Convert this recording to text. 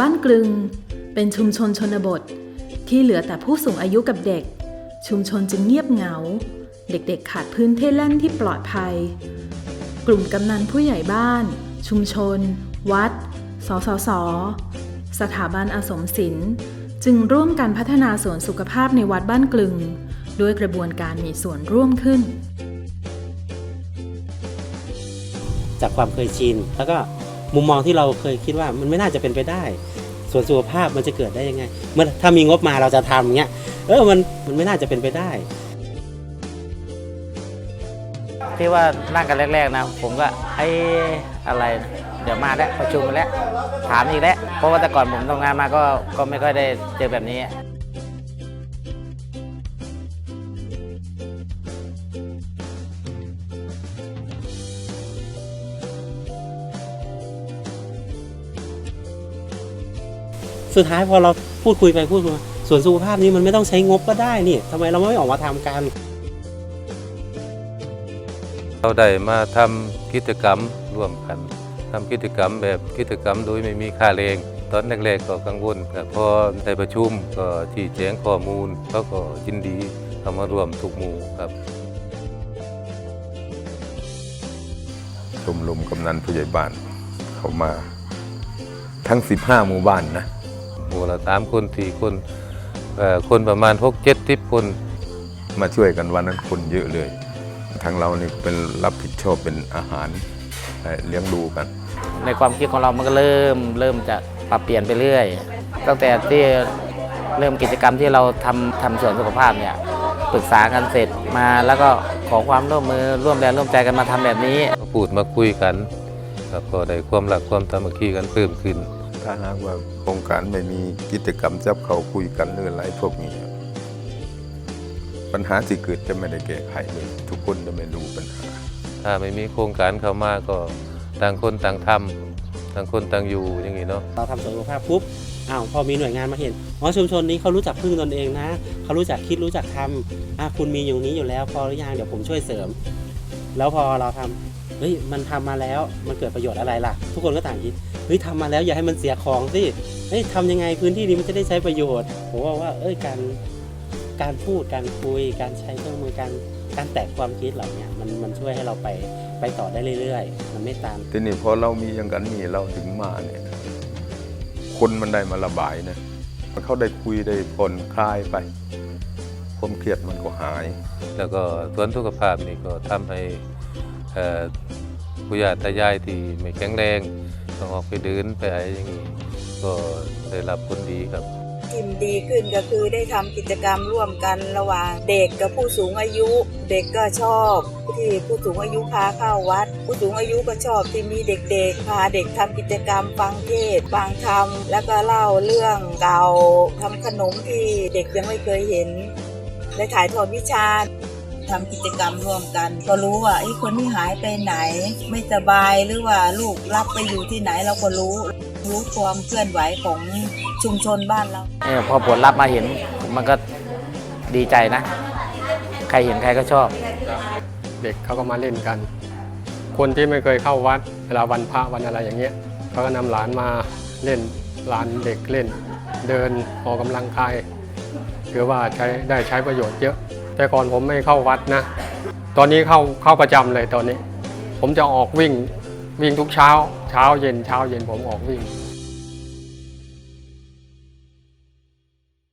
บ้านกลึง เป็นชุมชนชนบท ที่เหลือแต่ผู้สูงอายุกับเด็ก ชุมชนจึงเงียบเหงา เด็กๆขาดพื้นที่เล่นที่ปลอดภัย กลุ่มกำนันผู้ใหญ่บ้าน ชุมชน วัด สสส สถาบันอาสมศิลป์ จึงร่วมกันพัฒนาสวนสุขภาพในวัดบ้านกลึง ด้วยกระบวนการมีส่วนร่วมขึ้น จากความเคยชินแล้วก็ มุมมองที่เราเคยคิดว่ามันไม่น่าจะเป็นไปได้ ส่วนสุขภาพมันจะเกิดได้ยังไง เมื่อถ้ามีงบมาเราจะทำเงี้ยเออมันมันไม่น่าจะเป็นไปได้ ที่ว่านั่งกันแรกๆนะ ผมก็ไอ้อะไรนะเดี๋ยวมาแล้วประชุมมาแล้วถามอีกแล้วเพราะว่าแต่ก่อนผมทำงานมาก็ก็ไม่ค่อยได้เจอแบบนี้ สุดท้ายพอเราพูดคุยไปพูดมาส่วนสุขภาพนี้มันไม่ต้องใช้งบก็ได้นี่ทำไมเราไม่ออกมาทำกัน เราได้มาทำกิจกรรมร่วมกันทำกิจกรรมแบบกิจกรรมโดยไม่มีค่าแรงตอนแรกๆก็กังวลแต่พอได้ประชุมก็ชี้แจงข้อมูลเขาก็ยินดีเข้ามาร่วมทุกหมู่ครับชมรมกำนันผู้ใหญ่บ้านเขามา ทั้ง 15 หมู่บ้านนะ หมู่ละสามคนสี่คนเอ่อคนประมาณหกเจ็ดสิบคน มาช่วยกันวันนั้นคนเยอะเลย ทางเรานี่เป็นรับผิดชอบเป็นอาหารให้เลี้ยงดูกัน ในความคิดของเรามันก็เริ่มเริ่มจะปรับเปลี่ยนไปเรื่อย ตั้งแต่ที่เริ่มกิจกรรมที่เราทำทำสวนสุขภาพเนี่ยปรึกษากันเสร็จมาแล้วก็ขอความร่วมมือร่วมแรงร่วมใจกันมาทำแบบนี้มาพูดมาคุยกันแล้วก็ได้ความรักความสามัคคีกันเพิ่มขึ้น ถ้าหากว่าโครงการไม่มีกิจกรรมจับเขาคุยกันหรืออะไรพวกนี้ ปัญหาที่เกิดจะไม่ได้แก้ไขเลยทุกคนจะไม่รู้ปัญหา ถ้าไม่มีโครงการเข้ามาก็ต่างคนต่างทำต่างคนต่างอยู่อย่างนี้เนาะเราทำสวนสุขภาพปุ๊บอ้าวพอมีหน่วยงานมาเห็นอ๋อชุมชนนี้เขารู้จักพึ่งตนเองนะเขารู้จักคิดรู้จักทำอะคุณมีอย่างนี้อยู่แล้ว พอหรือยังเดี๋ยวผมช่วยเสริม แล้วพอเราทำเฮ้ยมันทำมาแล้วมันเกิดประโยชน์อะไรล่ะ ทุกคนก็ต่างคิด เฮ้ยทำมาแล้วอย่าให้มันเสียของสิเฮ้ยทำยังไงพื้นที่นี้มันจะได้ใช้ประโยชน์ผมว่าว่า เอ้ยการการพูดการคุย การใช้เครื่องมือการการแตกความคิดเหล่าเนี้ยมันมันช่วยให้เราไปไปต่อได้เรื่อยๆ มันไม่ตามทีนี้พอเรามีอย่างกันนี่เราถึงมาเนี่ย คนมันได้มาระบายนะเขาได้คุยได้ผ่อนคลายไปความเครียดมันก็หาย แล้วก็สวนสุขภาพนี่ก็ทำให้เอ่อผู้ยาตายายที่ไม่แข็งแรง ต้องออกไปเดินไปอะไรอย่างนี้ก็ได้รับผลดีครับที่ดีขึ้นก็คือได้ทำกิจกรรมร่วมกันระหว่างเด็กกับผู้สูงอายุ เด็กก็ชอบที่ผู้สูงอายุพาเข้าวัด ผู้สูงอายุก็ชอบที่มีเด็กๆพาเด็กทำกิจกรรมฟังเทศฟังธรรมแล้วก็เล่าเรื่องเก่าทำขนมที่เด็กยังไม่เคยเห็นได้ถ่ายทอดวิชา ทำกิจกรรมร่วมกัน ก็รู้ว่าไอ้คนที่หายไปไหน ไม่สบายหรือว่าลูกรับไปอยู่ที่ไหนเราก็รู้ รู้ความเคลื่อนไหวของชุมชนบ้านเราเออพอผลลัพธ์มาเห็นมันก็ดีใจนะ ใครเห็นใครก็ชอบ เด็กเขาก็มาเล่นกัน คนที่ไม่เคยเข้าวัดเวลาวันพระวันอะไรอย่างเงี้ยเขาก็นำหลานมาเล่นหลานเด็กเล่น เดินออกกำลังกายคือว่าใช้ได้ใช้ประโยชน์เยอะ แต่ก่อนผมไม่เข้าวัดนะ ตอนนี้เข้าเข้าประจำเลยตอนนี้ ผมจะออกวิ่งวิ่งทุกเช้า เช้าเย็นเช้าเย็นผมออกวิ่ง